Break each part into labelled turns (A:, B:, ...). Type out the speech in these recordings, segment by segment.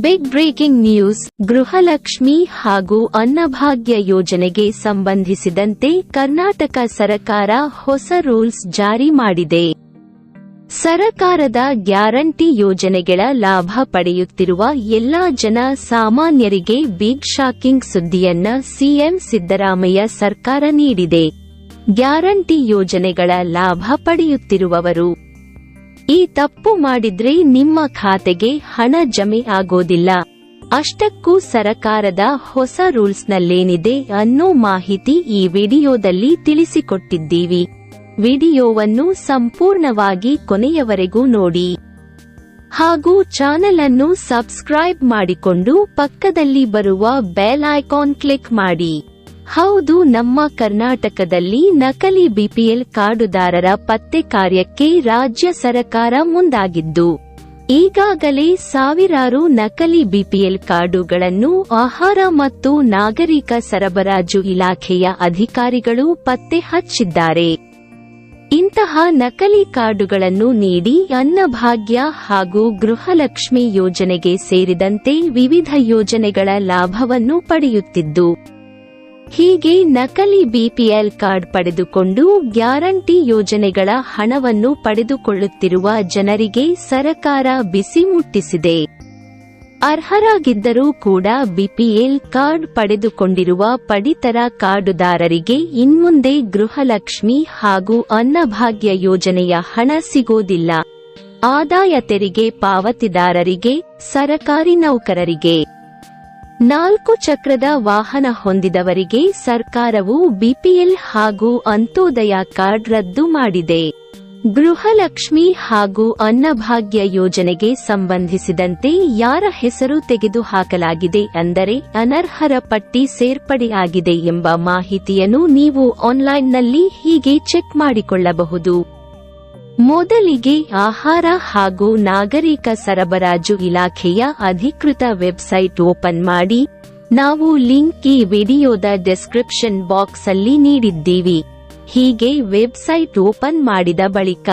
A: Big breaking news Gruhalakshmi ಹಾಗೂ ಅನ್ನಭಾಗ್ಯ ಯೋಜನೆಗೆ ಸಂಬಂಧಿಸಿದಂತೆ ಕರ್ನಾಟಕ ಸರಕಾರ ಹೊಸ ರೂಲ್ಸ್ ಜಾರಿ ಮಾಡಿದೆ. ಸರಕಾರದ ಗ್ಯಾರಂಟಿ ಯೋಜನೆಗಳ ಲಾಭ ಪಡೆಯುತ್ತಿರುವ ಎಲ್ಲಾ ಜನ ಸಾಮಾನ್ಯರಿಗೆ ಬಿಗ್ ಶಾಕಿಂಗ್ ಸುದ್ದಿಯನ್ನ ಸಿಎಂ ಸಿದ್ದರಾಮಯ್ಯ ಸರ್ಕಾರ ನೀಡಿದೆ. ಗ್ಯಾರಂಟಿ ಯೋಜನೆಗಳ ಲಾಭ ಪಡೆಯುತ್ತಿರುವವರು ಈ ತಪ್ಪು ಮಾಡಿದ್ರೆ ನಿಮ್ಮ ಖಾತೆಗೆ ಹಣ ಜಮೆ ಆಗೋದಿಲ್ಲ. ಅಷ್ಟಕ್ಕೂ ಸರಕಾರದ ಹೊಸ ರೂಲ್ಸ್ನಲ್ಲೇನಿದೆ ಅನ್ನೋ ಮಾಹಿತಿ ಈ ವಿಡಿಯೋದಲ್ಲಿ ತಿಳಿಸಿಕೊಟ್ಟಿದ್ದೀವಿ. ವಿಡಿಯೋವನ್ನು ಸಂಪೂರ್ಣವಾಗಿ ಕೊನೆಯವರೆಗೂ ನೋಡಿ. ಹಾಗೂ ಚಾನೆಲ್ ಅನ್ನು ಸಬ್ಸ್ಕ್ರೈಬ್ ಮಾಡಿಕೊಂಡು ಪಕ್ಕದಲ್ಲಿ ಬರುವ ಬೆಲ್ ಐಕಾನ್ ಕ್ಲಿಕ್ ಮಾಡಿ. ಹೌದು, ನಮ್ಮ ಕರ್ನಾಟಕದಲ್ಲಿ ನಕಲಿ ಬಿಪಿಎಲ್ ಕಾರ್ಡುದಾರರ ಪತ್ತೆ ಕಾರ್ಯಕ್ಕೆ ರಾಜ್ಯ ಸರಕಾರ ಮುಂದಾಗಿದ್ದು, ಈಗಾಗಲೇ ಸಾವಿರಾರು ನಕಲಿ ಬಿಪಿಎಲ್ ಕಾರ್ಡುಗಳನ್ನು ಆಹಾರ ಮತ್ತು ನಾಗರಿಕ ಸರಬರಾಜು ಇಲಾಖೆಯ ಅಧಿಕಾರಿಗಳು ಪತ್ತೆ ಹಚ್ಚಿದ್ದಾರೆ. ಇಂತಹ ನಕಲಿ ಕಾರ್ಡುಗಳನ್ನು ನೀಡಿ ಅನ್ನಭಾಗ್ಯ ಹಾಗೂ ಗೃಹಲಕ್ಷ್ಮಿ ಯೋಜನೆಗೆ ಸೇರಿದಂತೆ ವಿವಿಧ ಯೋಜನೆಗಳ ಲಾಭವನ್ನು ಪಡೆಯುತ್ತಿದ್ದು ಹೀಗೆ ನಕಲಿ ಬಿಪಿಎಲ್ ಕಾರ್ಡ್ ಪಡೆದುಕೊಂಡು ಗ್ಯಾರಂಟಿ ಯೋಜನೆಗಳ ಹಣವನ್ನು ಪಡೆದುಕೊಳ್ಳುತ್ತಿರುವ ಜನರಿಗೆ ಸರಕಾರ ಬಿಸಿ ಮುಟ್ಟಿಸಿದೆ. ಅರ್ಹರಾಗಿದ್ದರೂ ಕೂಡ ಬಿಪಿಎಲ್ ಕಾರ್ಡ್ ಪಡೆದುಕೊಂಡಿರುವ ಪಡಿತರ ಕಾರ್ಡುದಾರರಿಗೆ ಇನ್ಮುಂದೆ ಗೃಹಲಕ್ಷ್ಮಿ ಹಾಗೂ ಅನ್ನಭಾಗ್ಯ ಯೋಜನೆಯ ಹಣ ಸಿಗೋದಿಲ್ಲ. ಆದಾಯ ತೆರಿಗೆ ಪಾವತಿದಾರರಿಗೆ, ಸರಕಾರಿ ನೌಕರರಿಗೆ. ನಾಲ್ಕು ಚಕ್ರದ ವಾಹನ ಹೊಂದಿದವರಿಗೆ ಸರ್ಕಾರವು ಬಿಪಿಎಲ್ ಹಾಗೂ ಅಂತೋದಯ ಕಾರ್ಡ್ ರದ್ದು ಮಾಡಿದೆ. ಗೃಹಲಕ್ಷ್ಮಿ ಹಾಗೂ ಅನ್ನಭಾಗ್ಯ ಯೋಜನೆಗೆ ಸಂಬಂಧಿಸಿದಂತೆ ಯಾರ ಹೆಸರು ತೆಗೆದುಹಾಕಲಾಗಿದೆ ಅಂದರೆ ಅನರ್ಹರ ಪಟ್ಟಿ ಸೇರ್ಪಡೆಯಾಗಿದೆ ಎಂಬ ಮಾಹಿತಿಯನ್ನು ನೀವು ಆನ್ಲೈನ್ನಲ್ಲಿ ಹೀಗೆ ಚೆಕ್ ಮಾಡಿಕೊಳ್ಳಬಹುದು. ಮೊದಲಿಗೆ ಆಹಾರ ಹಾಗೂ ನಾಗರಿಕ ಸರಬರಾಜು ಇಲಾಖೆಯ ಅಧಿಕೃತ ವೆಬ್ಸೈಟ್ ಓಪನ್ ಮಾಡಿ, ನಾವು ಲಿಂಕ್ ಈ ವಿಡಿಯೋದ ಡಿಸ್ಕ್ರಿಪ್ಷನ್ ಬಾಕ್ಸ್ ಅಲ್ಲಿ ನೀಡಿದ್ದೀವಿ. ಹೀಗೆ ವೆಬ್ಸೈಟ್ ಓಪನ್ ಮಾಡಿದ ಬಳಿಕ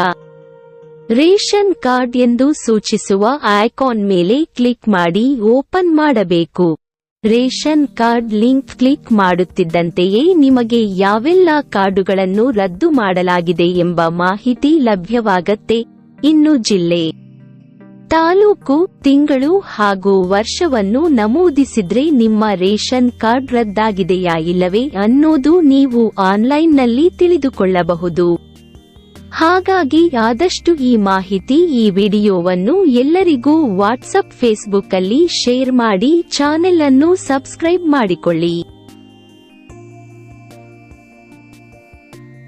A: ರೇಷನ್ ಕಾರ್ಡ್ ಎಂದು ಸೂಚಿಸುವ ಐಕಾನ್ ಮೇಲೆ ಕ್ಲಿಕ್ ಮಾಡಿ ಓಪನ್ ಮಾಡಬೇಕು. ರೇಷನ್ ಕಾರ್ಡ್ ಲಿಂಕ್ ಕ್ಲಿಕ್ ಮಾಡುತ್ತಿದ್ದಂತೆಯೇ ನಿಮಗೆ ಯಾವೆಲ್ಲ ಕಾರ್ಡುಗಳನ್ನು ರದ್ದು ಮಾಡಲಾಗಿದೆ ಎಂಬ ಮಾಹಿತಿ ಲಭ್ಯವಾಗತ್ತೆ. ಇನ್ನು ಜಿಲ್ಲೆ. ತಾಲೂಕು, ತಿಂಗಳು ಹಾಗೂ ವರ್ಷವನ್ನು ನಮೂದಿಸಿದ್ರೆ ನಿಮ್ಮ ರೇಷನ್ ಕಾರ್ಡ್ ರದ್ದಾಗಿದೆಯಾ ಇಲ್ಲವೇ ಅನ್ನೋದು ನೀವು ಆನ್ಲೈನ್ನಲ್ಲಿ ತಿಳಿದುಕೊಳ್ಳಬಹುದು. ಹಾಗಾಗಿ ಆದಷ್ಟು ಈ ಮಾಹಿತಿ ಈ ವಿಡಿಯೋವನ್ನು ಎಲ್ಲರಿಗೂ ವಾಟ್ಸಪ್ ಫೇಸ್ಬುಕ್ ಅಲ್ಲಿ ಶೇರ್ ಮಾಡಿ, ಚಾನೆಲ್ ಅನ್ನು ಸಬ್ಸ್ಕ್ರೈಬ್ ಮಾಡಿಕೊಳ್ಳಿ.